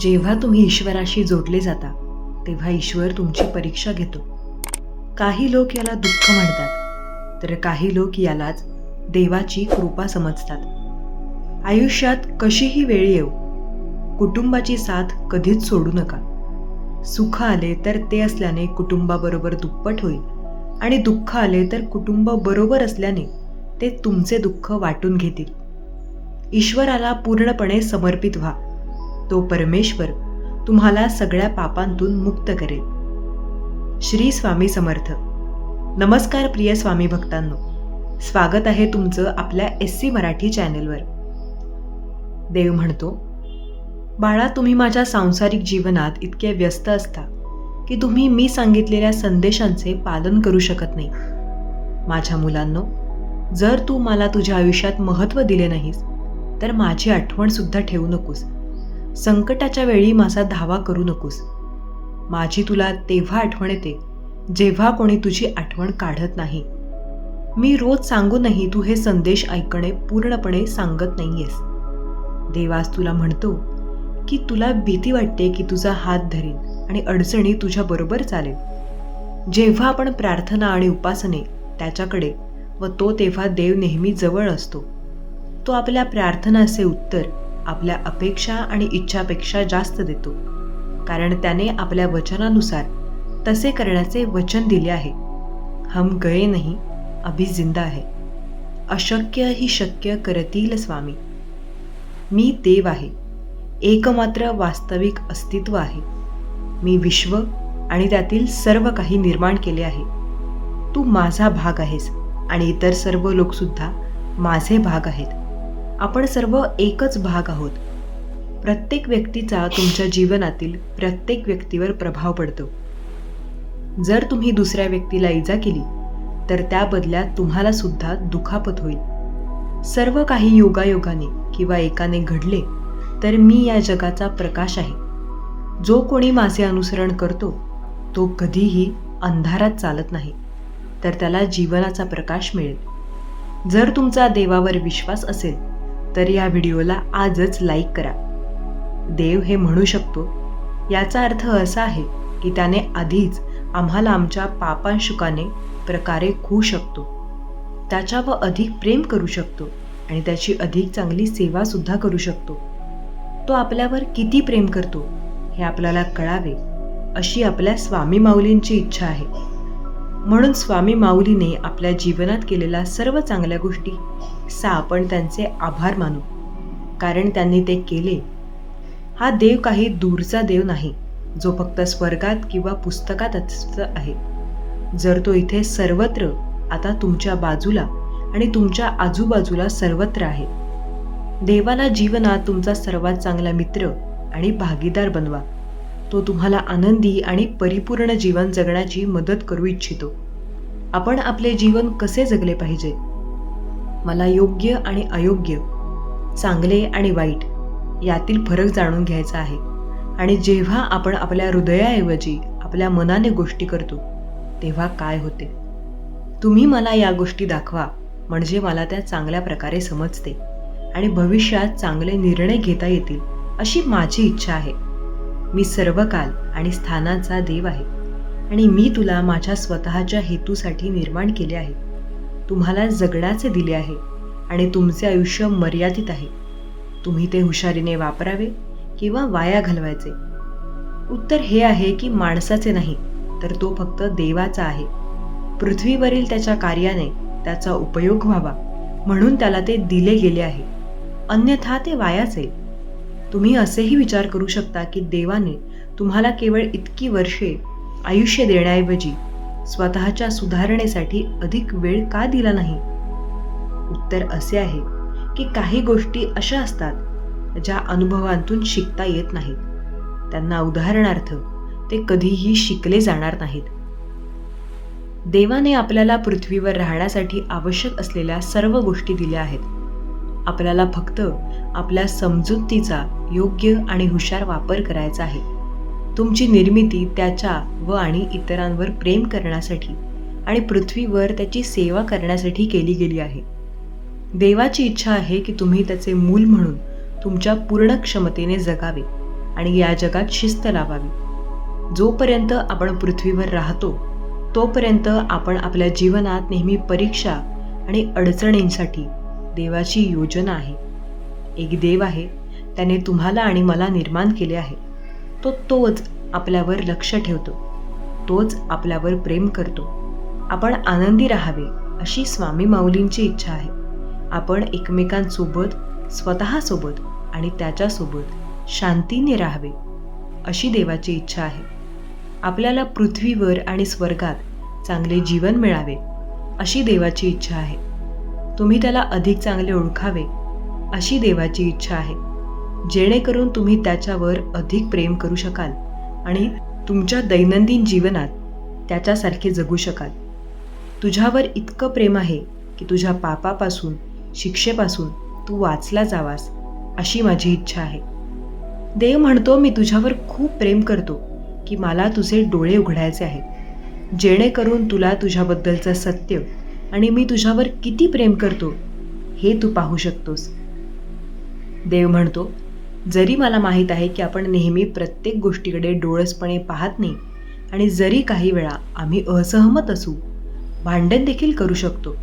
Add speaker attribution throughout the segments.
Speaker 1: जेव्हा तुम्ही ईश्वराशी जोडले जाता तेव्हा ईश्वर तुमची परीक्षा घेतो. काही लोक याला दुःख म्हणतात तर काही लोक यालाच देवाची कृपा समजतात. आयुष्यात कशीही वेळ येऊ कुटुंबाची साथ कधीच सोडू नका. सुख आले तर ते असल्याने कुटुंबाबरोबर दुप्पट होईल आणि दुःख आले तर कुटुंब बरोबर असल्याने ते तुमचे दुःख वाटून घेतील. ईश्वराला पूर्णपणे समर्पित व्हा. तो परमेश्वर तुम्हाला सगळ्या पापांतून मुक्त करेल. श्री स्वामी समर्थ. नमस्कार प्रिय स्वामी भक्तांनो. स्वागत आहे तुमचं आपल्या एस सी मराठी चॅनेलवर. देव म्हणतो बाळा तुम्ही माझ्या सांसारिक जीवनात इतके व्यस्त असता की तुम्ही मी सांगितलेल्या संदेशांचे पालन करू शकत नाही. माझ्या मुलांनो जर तू मला तुझ्या आयुष्यात महत्त्व दिले नाहीस तर माझी आठवण सुद्धा ठेवू नकोस. संकटाच्या वेळी माझा धावा करू नकोस. माझी तुला तेव्हा आठवण येते जेव्हा कोणी तुझी आठवण काढत नाही. मी रोज सांगूनही तू हे संदेश ऐकणे पूर्णपणे सांगत नाहीयेस. देवास तुला म्हणतो की तुला भीती वाटते की तुझा हात धरीन आणि अडचणी तुझ्याबरोबर चालेल. जेव्हा आपण प्रार्थना आणि उपासने त्याच्याकडे व तो तेव्हा देव नेहमी जवळ असतो. तो आपल्या प्रार्थनाचे उत्तर आपल्या अपेक्षा आणि इच्छापेक्षा जास्त देतो. कारण त्याने आपल्या वचनानुसार तसे करण्याचे वचन दिले आहे. हम गए नाही अभि जिंदा आहे अशक्य ही शक्य करतील स्वामी. मी देव आहे. एकमात्र वास्तविक अस्तित्व आहे. मी विश्व आणि त्यातील सर्व काही निर्माण केले आहे. तू माझा भाग आहेस आणि इतर सर्व लोकसुद्धा माझे भाग आहेत. आपण सर्व एकच भाग आहोत. प्रत्येक व्यक्तीचा तुमच्या जीवनातील प्रत्येक व्यक्तीवर प्रभाव पडतो. जर तुम्ही दुसऱ्या व्यक्तीला इजा केली तर त्या बदल्यात तुम्हाला सुद्धा दुखापत होईल. सर्व काही योगायोगाने किंवा एकाने घडले तर मी या जगाचा प्रकाश आहे. जो कोणी माझे अनुसरण करतो तो कधीही अंधारात चालत नाही तर त्याला जीवनाचा प्रकाश मिळेल. जर तुमचा देवावर विश्वास असेल तर या व्हिडिओला आजच लाईक करा. देव हे म्हणू शकतो. याचा अर्थ असा आहे की त्याने आधीच आम्हाला आमच्या पापांशुकाने प्रकारे खू शकतो. त्याच्यावर अधिक प्रेम करू शकतो आणि त्याची अधिक चांगली सेवासुद्धा करू शकतो. तो आपल्यावर किती प्रेम करतो हे आपल्याला कळावे अशी आपल्या स्वामी माऊलींची इच्छा आहे. म्हणून स्वामी माऊलीने आपल्या जीवनात केलेल्या सर्व चांगल्या गोष्टी सा आपण त्यांचे आभार मानू. कारण त्यांनी ते केले. हा देव काही दूरचा देव नाही जो फक्त स्वर्गात किंवा पुस्तकातच आहे. जर तो इथे सर्वत्र आता तुमच्या बाजूला आणि तुमच्या आजूबाजूला सर्वत्र आहे. देवाला जीवनात तुमचा सर्वात चांगला मित्र आणि भागीदार बनवा. तो तुम्हाला आनंदी आणि परिपूर्ण जीवन जगण्याची मदत करू इच्छितो. आपण आपले जीवन कसे जगले पाहिजे? मला योग्य आणि अयोग्य चांगले आणि वाईट यातील फरक जाणून घ्यायचा आहे. आणि जेव्हा आपण आपल्या हृदयाऐवजी आपल्या मनाने गोष्टी करतो तेव्हा काय होते? तुम्ही मला या गोष्टी दाखवा म्हणजे मला त्या चांगल्या प्रकारे समजते आणि भविष्यात चांगले निर्णय घेता येतील अशी माझी इच्छा आहे. मी सर्व काल आणि स्थानाचा देव आहे आणि मी तुला माझ्या स्वतःच्या हेतूसाठी निर्माण केले आहे. तुम्हाला जगण्याचे दिले आहे आणि तुमचे आयुष्य मर्यादित आहे. तुम्ही ते हुशारीने वापरावे किंवा वाया घालवायचे. उत्तर हे आहे की माणसाचे नाही तर तो फक्त देवाचा आहे. पृथ्वीवरील त्याच्या कार्याने त्याचा उपयोग व्हावा म्हणून त्याला ते दिले गेले आहे. अन्यथा ते वायाचे तुम्ही असेही विचार करू शकता की देवाने तुम्हाला केवळ इतकी वर्षे आयुष्य देण्याऐवजी स्वतःच्या सुधारणेसाठी अधिक वेळ का दिला नाही? उत्तर असे आहे की काही गोष्टी अशा असतात ज्या अनुभवांतून शिकता येत नाहीत. त्यांना उदाहरणार्थ ते कधीही शिकले जाणार नाहीत. देवाने आपल्याला पृथ्वीवर राहण्यासाठी आवश्यक असलेल्या सर्व गोष्टी दिल्या आहेत. आपल्याला फक्त आपल्या समजुतीचा योग्य आणि हुशार वापर करायचा आहे. तुमची निर्मिती त्याच्या व आणि इतरांवर प्रेम करण्यासाठी आणि पृथ्वीवर त्याची सेवा करण्यासाठी केली गेली आहे. देवाची इच्छा आहे की तुम्ही त्याचे मूल म्हणून तुमच्या पूर्ण क्षमतेने जगावे आणि या जगात शिस्त लावावी. जोपर्यंत आपण पृथ्वीवर राहतो तोपर्यंत आपण आपल्या जीवनात नेहमी परीक्षा आणि अडचणींसाठी देवाची योजना आहे. एक देव आहे त्याने तुम्हाला आणि मला निर्माण केले आहे. तो तोच आपल्यावर लक्ष ठेवतो. तोच आपल्यावर प्रेम करतो. आपण आनंदी राहावे अशी स्वामी माऊलींची इच्छा आहे. आपण एकमेकांसोबत स्वतःसोबत आणि त्याच्यासोबत शांतीने राहावे अशी देवाची इच्छा आहे. आपल्याला पृथ्वीवर आणि स्वर्गात चांगले जीवन मिळावे अशी देवाची इच्छा आहे. तुम्ही त्याला अधिक चांगले ओळखावे अशी देवाची इच्छा आहे. जेणेकरून तुम्ही त्याच्यावर अधिक प्रेम करू शकाल आणि तुमच्या दैनंदिन जीवनात त्याच्यासारखे जगू शकाल. तुझ्यावर इतकं प्रेम आहे की तुझ्या पापापासून शिक्षेपासून तू वाचला जावास अशी माझी इच्छा आहे. देव म्हणतो मी तुझ्यावर खूप प्रेम करतो की मला तुझे डोळे उघडायचे आहेत. जेणेकरून तुला तुझ्याबद्दलचं सत्य आणि मी तुझ्यावर किती प्रेम करतो हे तू पाहू शकतोस. देव म्हणतो जरी मला माहीत आहे की आपण नेहमी प्रत्येक गोष्टीकडे डोळसपणे पाहत नाही आणि जरी काही वेळा आम्ही असहमत असू भांडण देखील करू शकतो.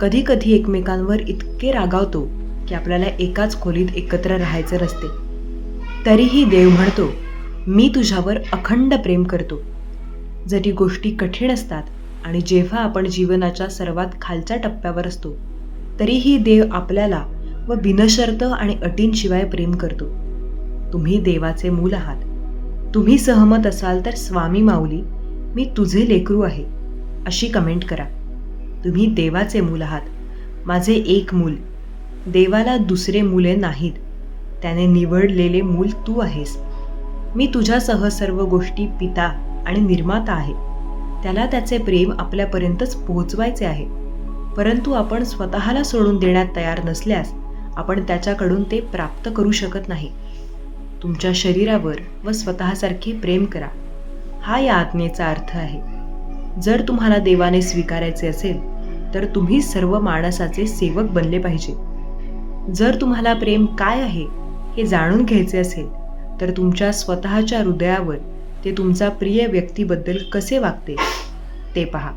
Speaker 1: कधी कधी एकमेकांवर इतके रागावतो की आपल्याला एकाच खोलीत एकत्र राहायचं रस्ते. तरीही देव म्हणतो मी तुझ्यावर अखंड प्रेम करतो. जरी गोष्टी कठीण असतात आणि जेव्हा आपण जीवनाच्या सर्वात खालच्या टप्प्यावर असतो तरीही देव आपल्याला व बिनशर्त आणि अटींशिवाय प्रेम करतो. तुम्ही देवाचे मूल आहात. तुम्ही सहमत असाल तर स्वामी माऊली मी तुझे लेकरू आहे अशी कमेंट करा. तुम्ही देवाचे मूल आहात. माझे एक मूल. देवाला दुसरे मुले नाहीत. त्याने निवडलेले मूल तू आहेस. मी तुझ्यासह सर्व गोष्टी पिता आणि निर्माता आहे. त्याला त्याचे प्रेम आपल्यापर्यंतच पोहोचवायचे आहे. परंतु आपण स्वतःला सोडून देण्यात तयार नसल्यास आपण त्याच्याकडून ते प्राप्त करू शकत नाही. तुमच्या शरीरावर व स्वतःसारखे प्रेम करा. हा या आज्ञेचा अर्थ आहे. जर तुम्हाला देवाने स्वीकारायचे असेल तर तुम्ही सर्व माणसाचे सेवक बनले पाहिजे. जर तुम्हाला प्रेम काय आहे हे जाणून घ्यायचे असेल तर तुमच्या स्वतःच्या हृदयावर ते तुमचा प्रिय व्यक्तीबद्दल कसे वागते ते पहा.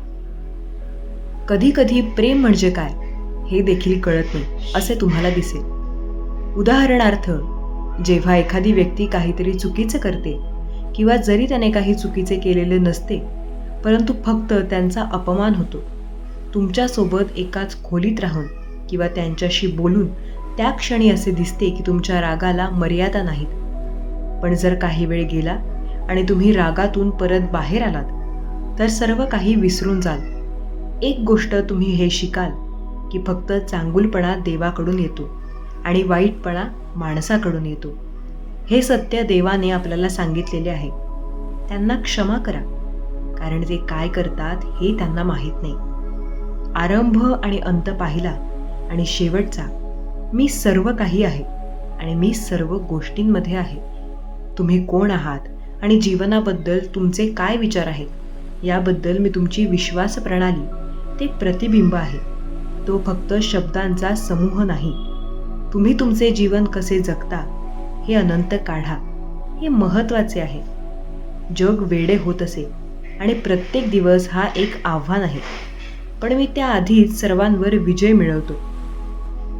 Speaker 1: कधी कधी प्रेम म्हणजे काय? हे देखील कळत नाही असे तुम्हाला दिसेल. उदाहरणार्थ जेव्हा एखादी व्यक्ती काहीतरी चुकीचं करते किंवा जरी त्याने काही चुकीचे केलेले नसते परंतु फक्त त्यांचा अपमान होतो. तुमच्यासोबत एकाच खोलीत राहून किंवा त्यांच्याशी बोलून त्या क्षणी असे दिसते की तुमच्या रागाला मर्यादा नाहीत. पण जर काही वेळ गेला आणि तुम्ही रागातून परत बाहेर आलात तर सर्व काही विसरून जाल. एक गोष्ट तुम्ही हे शिकाल की फक्त चांगुलपणा देवाकडून येतो आणि वाईटपणा माणसाकडून येतो. हे सत्य देवाने आपल्याला सांगितलेले आहे. त्यांना क्षमा करा कारण ते काय करतात हे त्यांना माहीत नाही. आरंभ आणि अंत पाहिला आणि शेवटचा मी सर्व काही आहे आणि मी सर्व गोष्टींमध्ये आहे. तुम्ही कोण आहात आणि जीवनाबद्दल तुमचे काय विचार आहेत? याबद्दल मी तुमची विश्वास प्रणाली ते प्रतिबिंब आहे. तो फक्त शब्दांचा समूह नाही. तुम्ही तुमचे जीवन कसे जगता हे अनंत काढा. हे महत्त्वाचे आहे. जग वेडे होत असे आणि प्रत्येक दिवस हा एक आव्हान आहे. पण मी त्याआधीच सर्वांवर विजय मिळवतो.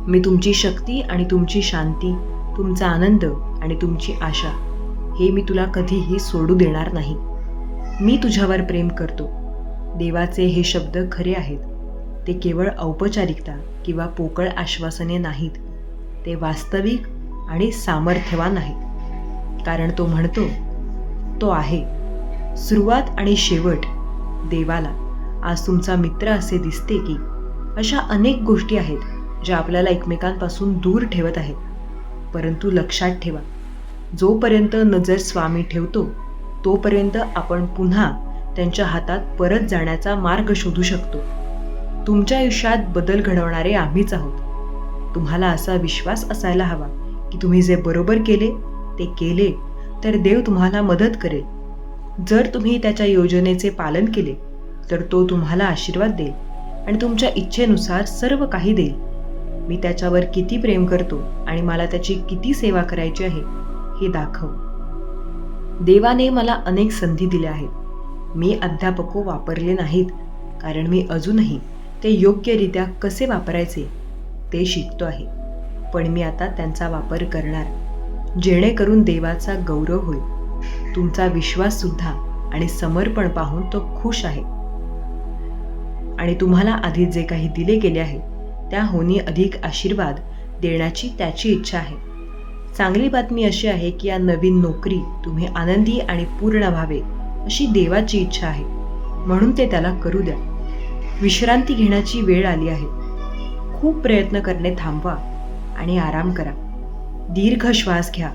Speaker 1: मी तुमची शक्ती आणि तुमची शांती तुमचा आनंद आणि तुमची आशा हे मी तुला कधीही सोडू देणार नाही. मी तुझ्यावर प्रेम करतो. देवाचे हे शब्द खरे आहेत. ते केवळ औपचारिकता किंवा पोकळ आश्वासने नाहीत. ते वास्तविक आणि सामर्थ्यवान आहेत कारण तो म्हणतो तो आहे. सुरुवात आणि शेवट देवाला. आज तुमचा मित्र असे दिसते की अशा अनेक गोष्टी आहेत ज्या आपल्याला एकमेकांपासून दूर ठेवत आहेत. परंतु लक्षात ठेवा जोपर्यंत नजर स्वामी ठेवतो तोपर्यंत आपण पुन्हा त्यांच्या हातात परत जाण्याचा मार्ग शोधू शकतो. तुमच्या आयुष्यात बदल घडवणारे आम्हीच आहोत. तुम्हाला असा विश्वास असायला हवा की तुम्ही जे बरोबर केले ते केले तर देव तुम्हाला मदत करेल. जर तुम्ही त्याच्या योजनेचे पालन केले तर तो तुम्हाला आशीर्वाद देईल आणि तुमच्या इच्छेनुसार सर्व काही देईल. मी त्याच्यावर किती प्रेम करतो आणि मला त्याची किती सेवा करायची आहे हे दाखव. देवाने मला अनेक संधी दिल्या आहेत. मी अध्यापको वापरले नाहीत कारण मी अजूनही ते योग्यरित्या कसे वापरायचे ते शिकतो आहे. पण मी आता त्यांचा वापर करणार. जेणेकरून देवाचा गौरव होईल. तुमचा विश्वाससुद्धा आणि समर्पण पाहून तो खुश आहे. आणि तुम्हाला आधी जे काही दिले गेले आहे त्याहूनही अधिक आशीर्वाद देण्याची त्याची इच्छा आहे. चांगली बातमी अशी आहे की या नवीन नोकरी तुम्ही आनंदी आणि पूर्ण व्हावे अशी देवाची इच्छा आहे. म्हणून ते त्याला करू द्या. विश्रांती घेण्याची वेळ आली आहे. खूप प्रयत्न करणे थांबवा आणि आराम करा. दीर्घ श्वास घ्या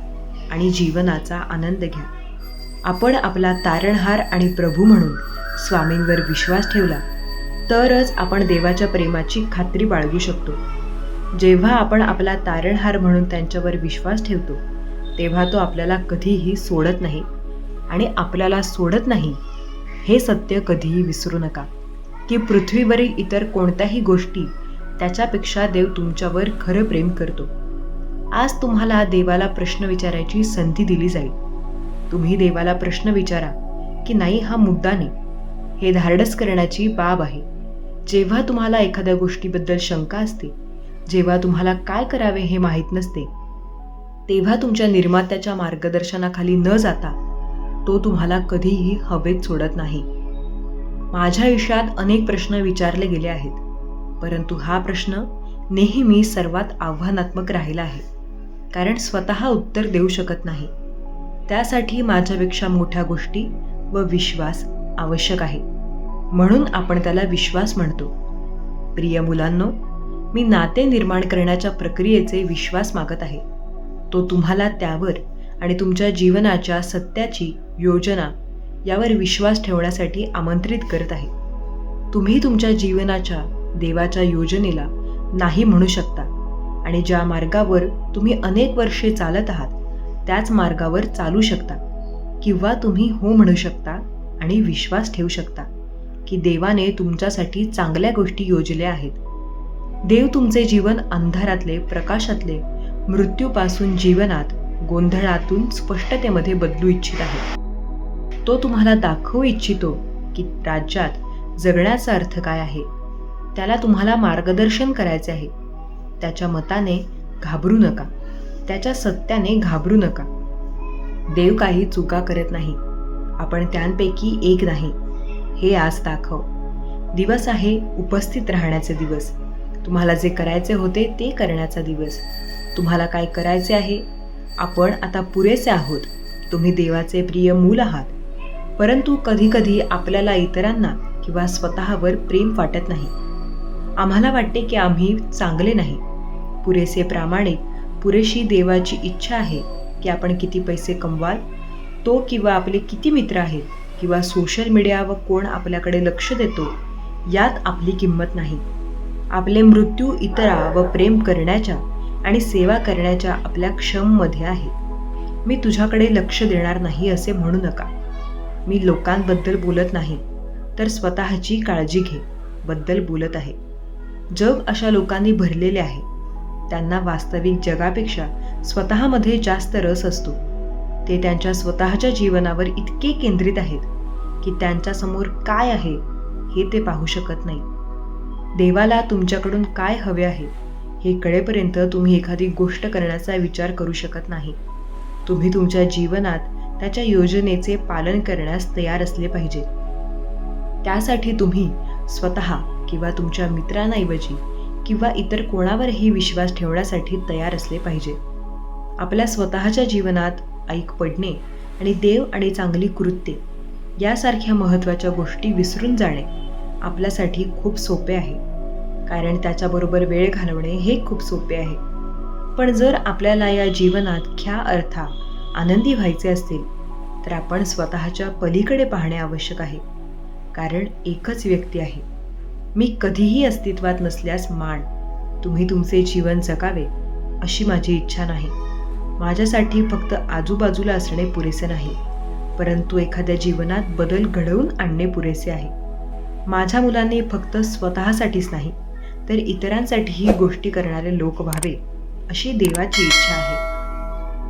Speaker 1: आणि जीवनाचा आनंद घ्या. आपण आपला तारणहार आणि प्रभू म्हणून स्वामींवर विश्वास ठेवला तरच आपण देवाच्या प्रेमाची खात्री बाळगू शकतो. जेव्हा आपण आपला तारणहार म्हणून त्यांच्यावर विश्वास ठेवतो तेव्हा तो आपल्याला कधीही सोडत नाही. आणि आपल्याला सोडत नाही हे सत्य कधीही विसरू नका. की पृथ्वीवरील इतर कोणत्याही गोष्टी त्याच्यापेक्षा देव तुमच्यावर खरं प्रेम करतो. आज तुम्हाला देवाला प्रश्न विचारायची संधी दिली जाईल. तुम्ही देवाला प्रश्न विचारा की नाही हा मुद्दा नाही. हे धाडस करण्याची बाब आहे. जेव्हा तुम्हाला एखाद्या गोष्टीबद्दल शंका असते जेव्हा तुम्हाला काय करावे हे माहीत नसते तेव्हा तुमच्या निर्मात्याच्या मार्गदर्शनाखाली न जाता तो तुम्हाला कधीही हवेत सोडत नाही. माझ्या आयुष्यात अनेक प्रश्न विचारले गेले आहेत. परंतु हा प्रश्न नेहमी सर्वात आव्हानात्मक राहिला आहे. कारण स्वतः उत्तर देऊ शकत नाही. त्यासाठी माझ्यापेक्षा मोठ्या गोष्टी व विश्वास आवश्यक आहे. म्हणून आपण त्याला विश्वास म्हणतो. प्रिय मुलांनो मी नाते निर्माण करण्याच्या प्रक्रियेचे विश्वास मागत आहे. तो तुम्हाला त्यावर आणि तुमच्या जीवनाच्या सत्याची योजना यावर विश्वास ठेवण्यासाठी आमंत्रित करत आहे. तुम्ही तुमच्या जीवनाच्या देवाच्या योजनेला नाही म्हणू शकता आणि ज्या मार्गावर तुम्ही अनेक वर्षे चालत आहात त्याच मार्गावर चालू शकता. किंवा तुम्ही हो म्हणू शकता आणि विश्वास ठेवू शकता की देवाने तुमच्यासाठी चांगल्या गोष्टी योजल्या आहेत. देव तुमचे जीवन अंधारातले प्रकाशातले मृत्यूपासून जीवनात गोंधळातून स्पष्टतेमध्ये बदलू इच्छित आहे तो तुम्हाला दाखवू इच्छितो की राज्यात जगण्याचा अर्थ काय आहे. त्याला तुम्हाला मार्गदर्शन करायचे आहे. त्याच्या मताने घाबरू नका. त्याच्या सत्याने घाबरू नका. देव काही चुका करत नाही. आपण त्यांपैकी एक नाही. हे आज दाखव. दिवस आहे उपस्थित राहण्याचे दिवस. तुम्हाला जे करायचे होते ते करण्याचा दिवस. तुम्हाला काय करायचे आहे? आपण आता पुरेसे आहोत. तुम्ही देवाचे प्रिय मूल आहात. परंतु कधीकधी आपल्याला इतरांना किंवा स्वतःवर प्रेम वाटत नाही. आम्हाला वाटते की आम्ही चांगले नाही. पुरेसे प्रामाणिक पुरेशी देवाची इच्छा आहे की आपण किती पैसे कमवाल तो किंवा आपले किती मित्र आहेत किंवा सोशल मीडिया व कोण आपल्याकडे लक्ष देतो यात आपली किंमत नाही. आपले मृत्यू इतरा व प्रेम करण्याच्या आणि सेवा करण्याच्या आपल्या क्षममध्ये आहे. मी तुझ्याकडे लक्ष देणार नाही असे म्हणू नका. मी लोकांबद्दल बोलत नाही तर स्वतःची काळजी घे बद्दल बोलत आहे. जग अशा लोकांनी भरलेले आहे. त्यांना वास्तविक जगापेक्षा स्वतःमध्ये जास्त रस असतो. ते त्यांच्या स्वतःच्या जीवनावर इतके केंद्रित आहेत की त्यांच्यासमोर काय आहे हे ते पाहू शकत नाही. देवाला तुमच्याकडून काय हवे आहे हे कळेपर्यंत तुम्ही एखादी गोष्ट करण्याचा विचार करू शकत नाही. तुम्ही तुमच्या जीवनात त्याच्या योजनेचे पालन करण्यास तयार असले पाहिजे. त्यासाठी तुम्ही स्वतः किंवा तुमच्या मित्रांऐवजी किंवा इतर कोणावरही विश्वास ठेवण्यासाठी तयार असले पाहिजे. आपल्या स्वतःच्या जीवनात ऐक पडणे आणि देव आणि चांगली कृत्ये यासारख्या महत्त्वाच्या गोष्टी विसरून जाणे आपल्यासाठी खूप सोपे आहे. कारण त्याच्याबरोबर वेळ घालवणे हे खूप सोपे आहे. पण जर आपल्याला या जीवनात ख्या अर्था आनंदी व्हायचे असतील तर आपण स्वतःच्या पलीकडे पाहणे आवश्यक आहे. कारण एकच व्यक्ती आहे. मी कधीही अस्तित्वात नसल्यास मान तुम्ही तुमचे जीवन जगावे अशी माझी इच्छा नाही. माझ्यासाठी फक्त आजूबाजूला असणे पुरेसे नाही. परंतु एखाद्या जीवनात बदल घडवून आणणे पुरेसे आहे. माझ्या मुलांनी फक्त स्वतःसाठीच नाही तर इतरांसाठीही गोष्टी करणारे लोक व्हावे अशी देवाची इच्छा आहे.